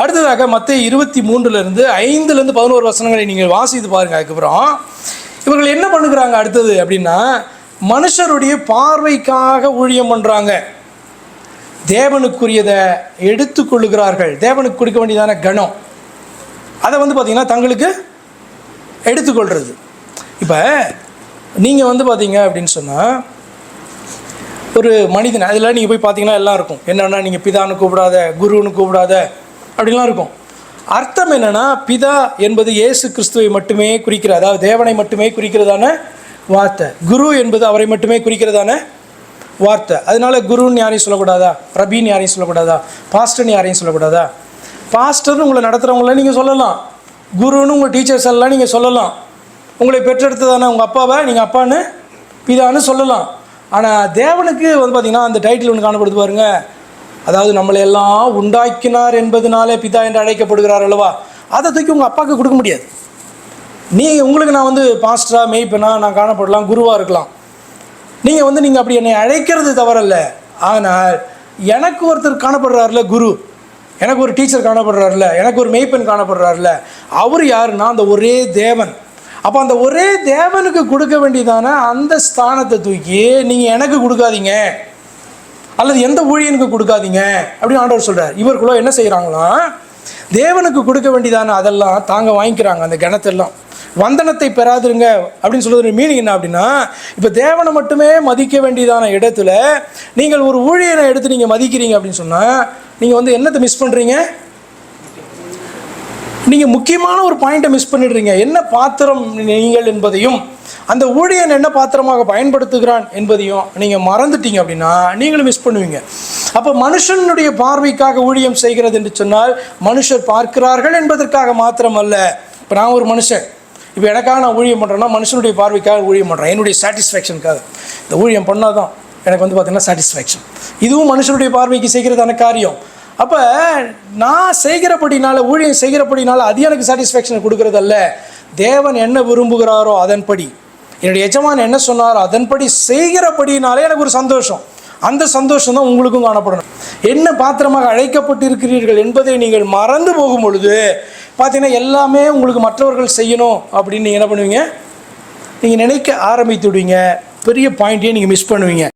அடுத்ததாக மற்ற இருபத்தி மூன்றுலேருந்து ஐந்துலேருந்து பதினோரு வசனங்களை நீங்கள் வாசித்து பாருங்க. அதுக்கப்புறம் இவர்கள் என்ன பண்ணுகிறாங்க அடுத்தது அப்படின்னா மனுஷருடைய பார்வைக்காக ஊழியம் பண்ணுறாங்க தேவனுக்குரியதை எடுத்துக்கொள்ளுகிறார்கள் தேவனுக்கு கொடுக்க வேண்டியதான கணம். அதை வந்து பார்த்திங்கன்னா தங்களுக்கு எடுத்துக்கொள்கிறது இப்போ நீங்கள் வந்து பார்த்தீங்க அப்படின்னு சொன்னால் ஒரு மனிதன் அதெல்லாம் நீங்கள் போய் பார்த்தீங்கன்னா எல்லாம் இருக்கும். என்னென்னா நீங்கள் பிதான்னு கூப்பிடாத குருன்னு கூப்பிடாத அப்படிலாம் இருக்கும். அர்த்தம் என்னென்னா பிதா என்பது இயேசு கிறிஸ்துவை மட்டுமே குறிக்கிற அதாவது தேவனை மட்டுமே குறிக்கிறதான வார்த்தை. குரு என்பது அவரை மட்டுமே குறிக்கிறதான வார்த்தை. அதனால் குருன்னு யாரையும் சொல்லக்கூடாதா? ரபின்னு யாரையும் சொல்லக்கூடாதா? பாஸ்டர்னு யாரையும் சொல்லக்கூடாதா? பாஸ்டர்னு உங்களை நடத்துகிறவங்கள நீங்கள் சொல்லலாம். குருன்னு உங்கள் டீச்சர்ஸ் எல்லாம் நீங்கள் சொல்லலாம். உங்களை பெற்றெடுத்ததான உங்கள் அப்பாவை நீங்கள் அப்பான்னு பிதான்னு சொல்லலாம். ஆனால் தேவனுக்கு வந்து பார்த்திங்கன்னா அந்த டைட்டில் ஒன்று காணப்படுது பாருங்க. அதாவது நம்மளை எல்லாம் உண்டாக்கினார் என்பதனாலே பிதா என்று அழைக்கப்படுகிறார் அல்லவா? அதை தூக்கி உங்கள் அப்பாவுக்கு கொடுக்க முடியாது. நீ உங்களுக்கு நான் வந்து பாஸ்டராக மெய்ப்பனா நான் காணப்படலாம் குருவாக இருக்கலாம். நீங்கள் வந்து நீங்கள் அப்படி என்னை அழைக்கிறது தவறல்ல. ஆனால் எனக்கு ஒருத்தர் காணப்படுறாருல குரு. எனக்கு ஒரு டீச்சர் காணப்படுறாருல எனக்கு ஒரு மெய்ப்பெண் காணப்படுறாருல. அவர் யாருன்னா அந்த ஒரே தேவன். அப்போ அந்த ஒரே தேவனுக்கு கொடுக்க வேண்டியதான அந்த ஸ்தானத்தை தூக்கி நீங்கள் எனக்கு கொடுக்காதீங்க. அல்லது எந்த ஊழியனுக்கு கொடுக்காதீங்க அப்படின்னு ஆண்டவர் சொல்கிறார் இவர்களோ என்ன செய்கிறாங்களாம் தேவனுக்கு கொடுக்க வேண்டியதான அதெல்லாம் தாங்க வாங்கிக்கிறாங்க அந்த கணத்தெல்லாம். வந்தனத்தை பெறாதிருங்க அப்படின்னு சொல்கிறது மீனிங் என்ன அப்படின்னா இப்போ தேவனை மட்டுமே மதிக்க வேண்டியதான இடத்துல நீங்கள் ஒரு ஊழியனை எடுத்து நீங்கள் மதிக்கிறீங்க அப்படின்னு சொன்னால் நீங்கள் வந்து என்னத்தை மிஸ் பண்ணுறீங்க நீங்கள் முக்கியமான ஒரு பாயிண்ட்டை மிஸ் பண்ணிடுறீங்க. என்ன பாத்திரம் நீங்கள் என்பதையும் அந்த ஊழியன் என்ன பாத்திரமாக பயன்படுத்துகிறான் என்பதையும் நீங்கள் மறந்துட்டீங்க அப்படின்னா நீங்களும் மிஸ் பண்ணுவீங்க. அப்போ மனுஷனுடைய பார்வைக்காக ஊழியம் செய்கிறது என்று சொன்னால் மனுஷர் பார்க்கிறார்கள் என்பதற்காக மாத்திரம் அல்ல இப்போ நான் ஒரு மனுஷன். இப்போ எனக்காக நான் ஊழியம் பண்ணுறேன்னா மனுஷனுடைய பார்வைக்காக ஊழியம் பண்ணுறேன் என்னுடைய சாட்டிஸ்ஃபேக்ஷனுக்காக இந்த ஊழியம் பண்ணால் தான் எனக்கு வந்து பார்த்திங்கன்னா சாட்டிஸ்ஃபேக்ஷன் இதுவும் மனுஷனுடைய பார்வைக்கு செய்கிறதான காரியம். அப்போ நான் செய்கிறபடினால ஊழியம் செய்கிறபடினால அது எனக்கு சாட்டிஸ்ஃபேக்ஷன் கொடுக்கறதல்ல. தேவன் என்ன விரும்புகிறாரோ அதன்படி. என்னுடைய எஜமான் என்ன சொன்னாரோ அதன்படி செய்கிறபடினாலே எனக்கு ஒரு சந்தோஷம். அந்த சந்தோஷம் தான் உங்களுக்கும் காணப்படணும். என்ன பாத்திரமாக அழைக்கப்பட்டிருக்கிறீர்கள் என்பதை நீங்கள் மறந்து போகும் பொழுது பார்த்தீங்கன்னா எல்லாமே உங்களுக்கு மற்றவர்கள் செய்யணும் அப்படின்னு நீங்கள் என்ன பண்ணுவீங்க? நீங்கள் நினைக்க ஆரம்பித்து விடுவீங்க. பெரிய பாயிண்ட்டையே நீங்கள் மிஸ் பண்ணுவீங்க.